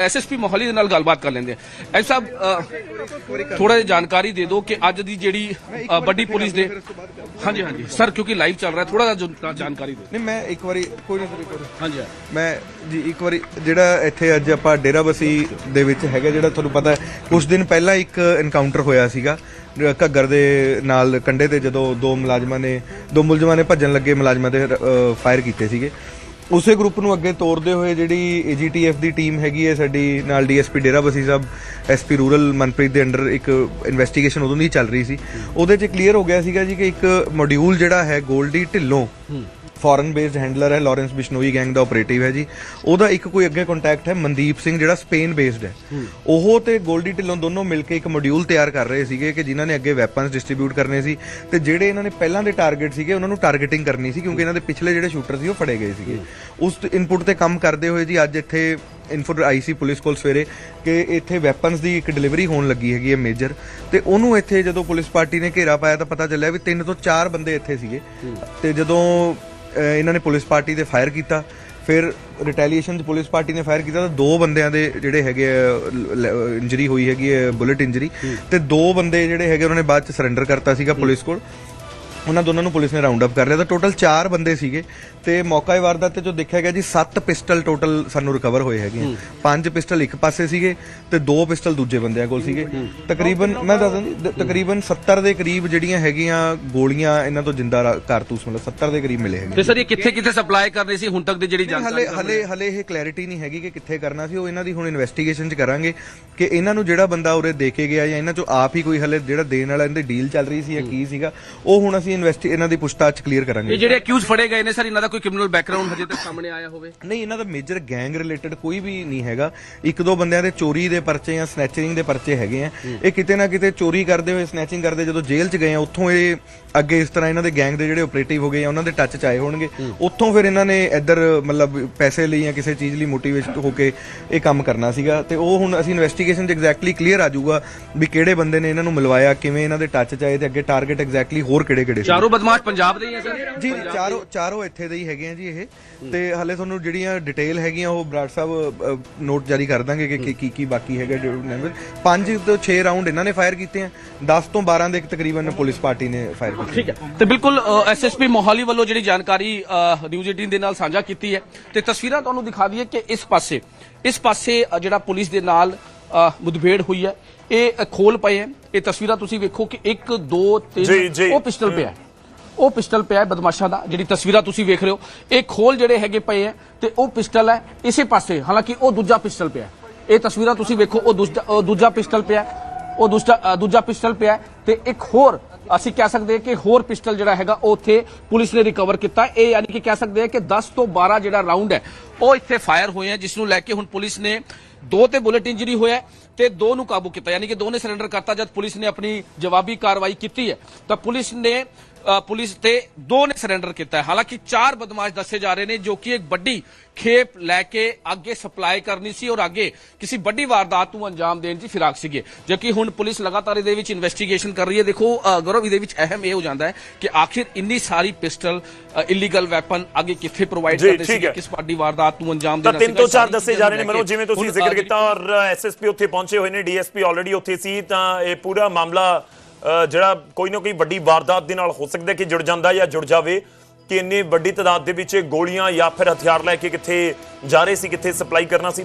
SSP Mohali ਦੇ ਨਾਲ ਗੱਲਬਾਤ ਕਰ ਲੈਂਦੇ ਆ ਐਸ ਸਾਹਿਬ ਥੋੜਾ ਜਿਹਾ ਜਾਣਕਾਰੀ ਦੇ ਦਿਓ ਕਿ ਅੱਜ ਦੀ ਜਿਹੜੀ ਵੱਡੀ ਪੁਲਿਸ ਦੇ ਹਾਂਜੀ ਹਾਂਜੀ। ਸਰ ਕਿਉਂਕਿ ਲਾਈਵ ਚੱਲ ਰਿਹਾ ਥੋੜਾ ਜਿਹਾ ਜਾਣਕਾਰੀ ਦਿਓ। ਨਹੀਂ ਮੈਂ ਇੱਕ ਵਾਰੀ ਕੋਈ ਨਹੀਂ ਨਹੀਂ। ਹਾਂਜੀ ਮੈਂ ਜੀ ਇੱਕ ਵਾਰੀ ਜਿਹੜਾ ਇੱਥੇ ਅੱਜ ਆਪਾਂ ਡੇਰਾਬਸੀ ਦੇ ਵਿੱਚ ਹੈਗਾ ਜਿਹੜਾ ਤੁਹਾਨੂੰ ਪਤਾ ਕੁਝ ਦਿਨ ਪਹਿਲਾਂ ਇੱਕ ਐਨਕਾਊਂਟਰ ਹੋਇਆ ਸੀਗਾ ਘੱਗਰ ਦੇ ਨਾਲ ਕੰਡੇ ਤੇ ਜਦੋਂ ਦੋ ਮੁਲਾਜ਼ਮਾਂ ਨੇ ਦੋ ਮੁਲਜ਼ਮਾਂ ਨੇ ਭੱਜਣ ਲੱਗੇ ਮੁਲਾਜ਼ਮਾਂ ਦੇ ਫਾਇਰ ਕੀਤੇ ਸੀਗੇ। ਉਸੇ ਗਰੁੱਪ ਨੂੰ ਅੱਗੇ ਤੋਰਦੇ ਹੋਏ ਜਿਹੜੀ ਏਜੀਟੀਐਫ ਦੀ ਟੀਮ ਹੈਗੀ ਹੈ ਸਾਡੀ ਨਾਲ ਡੀਐਸਪੀ ਡੇਰਾਬਸੀ ਸਾਹਿਬ ਐਸਪੀ ਰੂਰਲ ਮਨਪ੍ਰੀਤ ਦੇ ਅੰਡਰ ਇੱਕ ਇਨਵੈਸਟੀਗੇਸ਼ਨ ਉਦੋਂ ਦੀ ਚੱਲ ਰਹੀ ਸੀ। ਉਹਦੇ 'ਚ ਕਲੀਅਰ ਹੋ ਗਿਆ ਸੀਗਾ ਜੀ ਕਿ ਇੱਕ ਮੋਡਿਊਲ ਜਿਹੜਾ ਹੈ 골ਡੀ ਢਿੱਲੋਂ ਫੋਰਨ ਬੇਸਡ ਹੈਂਡਲਰ ਹੈ ਲਾਰੈਂਸ ਬਿਸ਼ਨੋਈ ਗੈਂਗ ਦਾ ਆਪਰੇਟਿਵ ਹੈ ਜੀ। ਉਹਦਾ ਇੱਕ ਕੋਈ ਅੱਗੇ ਕੰਟੈਕਟ ਹੈ ਮਨਦੀਪ ਸਿੰਘ ਜਿਹੜਾ ਸਪੇਨ ਬੇਸਡ ਹੈ। ਉਹ ਤੇ 골ਡੀ ਢਿੱਲੋਂ ਦੋਨੋਂ ਮਿਲ ਕੇ ਇੱਕ ਮੋਡਿਊਲ ਤਿਆਰ ਕਰ ਰਹੇ ਸੀਗੇ ਕਿ ਜਿਨ੍ਹਾਂ ਨੇ ਅੱਗੇ ਵੈਪਨਸ ਡਿਸਟ੍ਰੀਬਿਊਟ ਕਰਨੇ ਸੀ ਤੇ ਜਿਹੜੇ ਇਹਨਾਂ ਨੇ ਪਹਿਲਾਂ ਦੇ ਟਾਰਗੇਟ ਸੀਗੇ ਉਹਨਾਂ ਨੂੰ ਟਾਰਗੇਟਿੰਗ ਕਰਨੀ ਸੀ ਕਿਉਂਕਿ ਇਹਨਾਂ ਦੇ ਪਿਛਲੇ ਜਿਹੜੇ ਸ਼ੂਟਰ ਸੀ ਉਹ ਫੜੇ ਗਏ ਸੀਗੇ। ਉਸ ਇਨਪੁਟ ਤੇ ਕੰਮ ਕਰਦੇ ਹੋਏ ਜੀ ਅੱਜ ਇੱਥੇ ਇਨਫੋ ਆਈ ਸੀ ਪੁਲਿਸ ਕੋਲ ਸਵੇਰੇ ਕਿ ਇੱਥੇ ਵੈਪਨਸ ਦੀ ਇੱਕ ਡਿਲੀਵਰੀ ਹੋਣ ਲੱਗੀ ਹੈਗੀ ਹੈ ਮੇਜਰ ਤੇ ਉਹਨੂੰ ਇੱਥੇ ਜਦੋਂ ਪੁਲਿਸ ਪਾਰਟੀ ਨੇ ਘੇਰਾ ਪਾਇਆ ਤਾਂ ਪਤਾ ਚੱਲਿਆ ਵੀ ਤਿੰਨ ਤੋਂ ਚਾਰ ਬੰਦੇ ਇੱਥੇ ਸੀਗੇ। ਤੇ ਜਦੋਂ ਇਹਨਾਂ ਨੇ ਪੁਲਿਸ ਪਾਰਟੀ ਤੇ ਫਾਇਰ ਕੀਤਾ। ਫਿਰ ਰਿਟੈਲੀਏਸ਼ਨ ਚ ਪੁਲਿਸ ਪਾਰਟੀ ਨੇ ਫਾਇਰ ਕੀਤਾ ਤਾਂ ਦੋ ਬੰਦਿਆਂ ਦੇ ਜਿਹੜੇ ਹੈਗੇ ਇੰਜਰੀ ਹੋਈ ਹੈਗੀ ਹੈ ਬੁਲਟ ਇੰਜਰੀ ਤੇ ਦੋ ਬੰਦੇ ਜਿਹੜੇ ਹੈਗੇ ਉਹਨਾਂ ਨੇ ਬਾਅਦ ਚ ਸਰੈਂਡਰ ਕਰਤਾ ਸੀਗਾ ਪੁਲਿਸ ਕੋਲ। ਉਹਨਾਂ ਦੋਨਾਂ ਨੂੰ ਪੁਲਿਸ ਨੇ ਰਾਉਂਡ ਅਪ ਕਰ ਲਿਆ। ਤਾਂ ਟੋਟਲ 4 ਬੰਦੇ ਸੀਗੇ ਤੇ ਮੌਕਾ ਇਹ ਵਾਰਦਾਤ ਤੇ ਜੋ ਦੇਖਿਆ ਗਿਆ ਜੀ 7 ਪਿਸਟਲ ਟੋਟਲ ਸਾਨੂੰ ਰਿਕਵਰ ਹੋਏ ਹੈਗੇ ਆ। ਪੰਜ ਪਿਸਟਲ ਇੱਕ ਪਾਸੇ ਸੀਗੇ ਤੇ ਦੋ ਪਿਸਟਲ ਦੂਜੇ ਬੰਦਿਆਂ ਕੋਲ ਸੀਗੇ। ਤਕਰੀਬਨ ਮੈਂ ਦੱਸਦਾ ਜੀ ਦ- ਤਕਰੀਬਨ 70 ਦੇ ਕਰੀਬ ਜਿਹੜੀਆਂ ਹੈਗੀਆਂ ਗੋਲੀਆਂ ਇਹਨਾਂ ਤੋਂ ਜਿੰਦਾ ਰਾ- ਕਾਰਤੂਸ ਮਤਲਬ 70 ਦੇ ਕਰੀਬ ਮਿਲੇ ਹੈਗੇ ਤੇ ਸਰ ਇਹ ਕਿੱਥੇ ਕਿੱਥੇ ਸਪਲਾਈ ਕਰਨੀ ਸੀ? ਹੁਣ ਤੱਕ ਦੀ ਜਿਹੜੀ ਜਾਣਕਾਰੀ ਹਲੇ ਹਲੇ ਹਲੇ ਇਹ ਕਲੈਰਿਟੀ ਨਹੀਂ ਹੈਗੀ ਕਿ ਕਿੱਥੇ ਕਰਨਾ ਸੀ। ਉਹ ਇਹਨਾਂ ਦੀ ਹੁਣ ਇਨਵੈਸਟੀਗੇਸ਼ਨ ਚ ਕਰਾਂਗੇ ਕਿ ਇਹਨਾਂ ਨੂੰ ਜਿਹੜਾ ਬੰਦਾ ਉਰੇ ਦੇ ਕੇ ਗਿਆ ਜਾਂ ਇਹਨਾਂ ਚੋਂ ਆਪ ਹੀ ਕੋਈ ਹਲੇ ਜਿਹੜਾ ਦੇਣ ਵਾਲਾ ਇਹਦੀ ਡੀਲ ਚੱਲ ਰਹੀ ਸੀ ਜਾਂ ਕੀ ਸੀਗਾ ਉਹ ਹੁਣ ਅਸੀਂ ਇਨਵੈਸਟੀ ਇਹਨਾਂ ਦੀ ਪੁੱਛਤਾਛ ਕਲੀਅਰ ਇਹ ਕਰਾਂਗੇ ਜਿਹੜੇ ਅਕਿਊਜ਼ ਫੜੇ ਗਏ ਨੇ ਸਰ ਇਹਨਾਂ ਦਾ ਕੋਈ ਕ੍ਰਿਮੀਨਲ ਬੈਕਗ੍ਰਾਉਂਡ ਹਜੇ ਤੱਕ ਸਾਹਮਣੇ ਆਇਆ ਹੋਵੇ? ਨਹੀਂ ਇਹਨਾਂ ਦਾ ਮੇਜਰ ਗੈਂਗ ਰਿਲੇਟਡ ਕੋਈ ਵੀ ਨਹੀਂ ਹੈਗਾ। ਇੱਕ ਦੋ ਬੰਦਿਆਂ ਦੇ ਚੋਰੀ ਦੇ ਪਰਚੇ ਜਾਂ ਸਨੈਚਿੰਗ ਦੇ ਪਰਚੇ ਹੈਗੇ ਆ। ਇਹ ਕਿਤੇ ਨਾ ਕਿਤੇ ਚੋਰੀ ਕਰਦੇ ਹੋਏ ਸਨੈਚਿੰਗ ਕਰਦੇ ਜਦੋਂ ਜੇਲ੍ਹ 'ਚ ਗਏ ਆ ਉੱਥੋਂ ਇਹ ਅੱਗੇ ਇਸ ਤਰ੍ਹਾਂ ਇਹਨਾਂ ਦੇ ਗੈਂਗ ਦੇ ਜਿਹੜੇ ਆਪਰੇਟਿਵ ਹੋ ਗਏ ਆ ਉਹਨਾਂ ਦੇ ਟੱਚ 'ਚ ਆਏ ਹੋਣਗੇ। ਉੱਥੋਂ ਫਿਰ ਇਹਨਾਂ ਨੇ ਇੱਧਰ ਮਤਲਬ ਪੈਸੇ ਲਈ ਜਾਂ ਕਿਸੇ ਚੀਜ਼ ਲਈ ਮੋਟੀਵੇਟ ਹੋ ਕੇ ਇਹ ਕੰਮ ਕਰਨਾ ਸੀਗਾ। ਤੇ ਉਹ ਹੁਣ ਅਸੀਂ ਇਨਵੈਸਟੀਗੇਸ਼ਨ 'ਚ ਐਗਜ਼ੈਕਟਲੀ ਕਲੀਅਰ ਆ ਜਾਊਗਾ ਵੀ ਕਿਹੜੇ ਬੰਦੇ ਨੇ ਇਹਨਾਂ ਨੂੰ ਮਿਲਵਾਇਆ ਕਿਵੇਂ ਇਹਨਾਂ ਦੇ ਟੱਚ 'ਚ ਆਏ ਤੇ ਅੱਗੇ ਟਾਰਗੇਟ ਐਗਜ਼ੈਕਟਲੀ ਹੋਰ ਕਿਹੜੇ ਕਿਹੜੇ ਸੀ ਚਾਰੋਂ ਬਦਮਾਸ਼ ਪੰਜਾਬ ਦੇ ਹੀ ਆ ਸਰ। ਜੀ ਚਾਰੋਂ ਚਾਰੋਂ ਇੱਥੇ ਦੇ ਹੀ ਹੈਗੇ ਆ ਜੀ ਇਹ। ਤੇ ਹਲੇ ਤੁਹਾਨੂੰ ਜਿਹੜੀਆਂ ਡਿਟੇਲ ਹੈਗੀਆਂ ਉਹ ਬਰਾੜ ਸਾਹਿਬ ਨੋਟ ਜਾਰੀ ਕਰ ਦਾਂਗੇ ਕਿ ਕੀ- ਕੀ ਕੀ ਬਾਕੀ ਹੈਗਾ ਨੰਬਰ 5 ਤੋਂ 6 ਰਾਉਂਡ ਇਹਨਾਂ ਨੇ ਫਾਇਰ ਕੀਤੇ ਆ। 10 ਤੋਂ 12 ਦੇ ਤਕਰੀਬਨ ਪੁਲਿਸ ਪਾਰਟੀ ਨੇ ਫਾਇਰ ਕੀਤੇ। ਠੀਕ ਹੈ। ਤੇ ਬਿਲਕੁਲ ਐਸਐਸਪੀ ਮੋਹਾਲੀ ਵੱਲੋਂ ਜਿਹੜੀ ਜਾਣਕਾਰੀ ਅ, ਨਿਊਜ਼ 18 ਦੇ ਨਾਲ ਸਾਂਝਾ ਕੀਤੀ ਹੈ। ਤੇ ਤਸਵੀਰਾਂ ਤੁਹਾਨੂੰ ਦਿਖਾ ਦਈਏ ਕਿ ਇਸ ਪਾਸੇ ਇਸ ਪਾਸੇ ਅ, ਜਿਹੜਾ ਪੁਲਿਸ ਦੇ ਨਾਲ ਅ, ਮੁਠਭੇੜ ਹੋਈ ਹੈ। ਇਹ ਖੋਲ ਪਏ ਹੈ ਇਹ ਤਸਵੀਰਾਂ ਤੁਸੀਂ ਵੇਖੋ ਕਿ 1 2 ਜੀ, 3 ਜੀ। ਉਹ ਪਿਸਟਲ ਪਿਆ। ਉਹ ਪਿਸਟਲ ਪਿਆ ਹੈ ਬਦਮਾਸ਼ਾਂ ਦਾ ਜਿਹੜੀ ਤਸਵੀਰਾਂ ਤੁਸੀਂ ਵੇਖ ਰਹੇ ਹੋ ਇਹ ਖੋਲ ਜਿਹੜੇ ਹੈਗੇ ਪਏ ਹੈ ਤੇ ਉਹ ਪਿਸਟਲ ਹੈ ਇਸੇ ਪਾਸੇ ਹਾਲਾਂਕਿ ਉਹ ਦੂਜਾ ਪਿਸਟਲ ਪਿਆ। ਇਹ ਤਸਵੀਰਾਂ ਤੁਸੀਂ ਵੇਖੋ ਉਹ ਦੂਜਾ ਪਿਸਟਲ ਪਿਆ ਉਹ ਦੂਜਾ ਪਿਸਟਲ ਪਿਆ ਤੇ ਇੱਕ ਹੋਰ ਅਸੀਂ ਕਹਿ ਸਕਦੇ ਹਾਂ ਕਿ ਹੋਰ ਪਿਸਟਲ ਜਿਹੜਾ ਹੈਗਾ, ਉਹ ਉੱਥੇ ਪੁਲਿਸ ਨੇ ਰਿਕਵਰ ਕੀਤਾ। ਇਹ ਯਾਨੀ ਕਿ ਕਹਿ ਸਕਦੇ ਹਾਂ ਕਿ 10 ਤੋਂ 12 ਜਿਹੜਾ ਰਾਉਂਡ ਹੈ, ਉਹ ਇੱਥੇ ਫਾਇਰ ਹੋਏ ਹੈ ਜਿਸ ਨੂੰ ਲੈ ਕੇ ਹੁਣ ਪੁਲਿਸ ਨੇ ਦੋ ਤੇ ਬੁਲਟ ਇੰਜਰੀ ਹੋਇਆ ਤੇ ਦੋ ਨੂੰ ਕਾਬੂ ਕੀਤਾ। ਯਾਨੀ ਕਿ ਦੋ ਨੇ ਸਰੈਂਡਰ ਕਰਤਾ, ਜਦ ਪੁਲਿਸ ਨੇ ਆਪਣੀ ਜਵਾਬੀ ਕਾਰਵਾਈ ਕੀਤੀ ਹੈ। ਤਾਂ ਪੁਲਿਸ ਨੇ ਪੁਲਿਸ ਤੇ ਦੋ ਨੇ ਸਰੈਂਡਰ ਕੀਤਾ ਹੈ। ਹਾਲਾਂਕਿ ਚਾਰ ਬਦਮਾਸ਼ ਦੱਸੇ ਜਾ ਰਹੇ ਨੇ ਜੋ ਕਿ ਇੱਕ ਵੱਡੀ ਖੇਪ ਲੈ ਕੇ ਅੱਗੇ ਸਪਲਾਈ ਕਰਨੀ ਸੀ ਔਰ ਅੱਗੇ ਕਿਸੇ ਵੱਡੀ ਵਾਰਦਾਤ ਨੂੰ ਅੰਜਾਮ ਦੇਣ ਦੀ ਫਿਰਾਕ ਸੀਗੇ। ਜਦਕਿ ਹੁਣ ਪੁਲਿਸ ਲਗਾਤਾਰ ਇਹਦੇ ਵਿੱਚ ਇਨਵੈਸਟੀਗੇਸ਼ਨ ਕਰ ਰਹੀ ਹੈ। ਦੇਖੋ ਗੌਰਵ ਇਹਦੇ ਵਿੱਚ ਅਹਿਮ ਇਹ ਹੋ ਜਾਂਦਾ ਹੈ ਕਿ ਆਖਿਰ ਇੰਨੀ ਸਾਰੀ ਪਿਸਟਲ ਇਲੀਗਲ ਵੈਪਨ ਅੱਗੇ ਕਿੱਥੇ ਪ੍ਰੋਵਾਈਡ ਕਰਦੇ ਸੀ। ਕਿਸ ਵੱਡੀ ਵਾਰਦਾਤ ਨੂੰ ਅੰਜਾਮ ਦੇਣਾ ਤਿੰਨ ਤੋਂ ਚਾਰ ਦੱਸੇ ਜਾ ਰਹੇ ਨੇ ਨੂੰ ਲੈ ਮਨੋ ਕੇ ਜਿਵੇਂ ਤੁਸੀਂ ਜ਼ਿਕਰ ਕੀਤਾ ਔਰ ਐਸਐਸਪੀ ਉੱਥੇ ਪਹੁੰਚੇ ਹੋਏ ਨੇ ਡੀਐਸਪੀ ਆਲਰੇਡੀ ਉੱਥੇ ਸੀ ਤਾਂ ਇਹ ਪੂਰਾ ਮਾਮਲਾ ਜਿਹੜਾ ਕੋਈ ਨਾ ਕੋਈ ਵੱਡੀ ਵਾਰਦਾਤ ਦੇ ਨਾਲ ਹੋ ਸਕਦਾ ਕਿ ਜੁੜ ਜਾਂਦਾ ਜਾਂ ਜੁੜ ਜਾਵੇ ਕਿ ਇੰਨੀ ਵੱਡੀ ਤਾਦਾਦ ਦੇ ਵਿੱਚ ਗੋਲੀਆਂ ਜਾਂ ਫਿਰ ਹਥਿਆਰ ਲੈ ਕੇ ਕਿੱਥੇ ਜਾ ਰਹੇ ਸੀ, ਕਿੱਥੇ ਸਪਲਾਈ ਕਰਨਾ ਸੀ।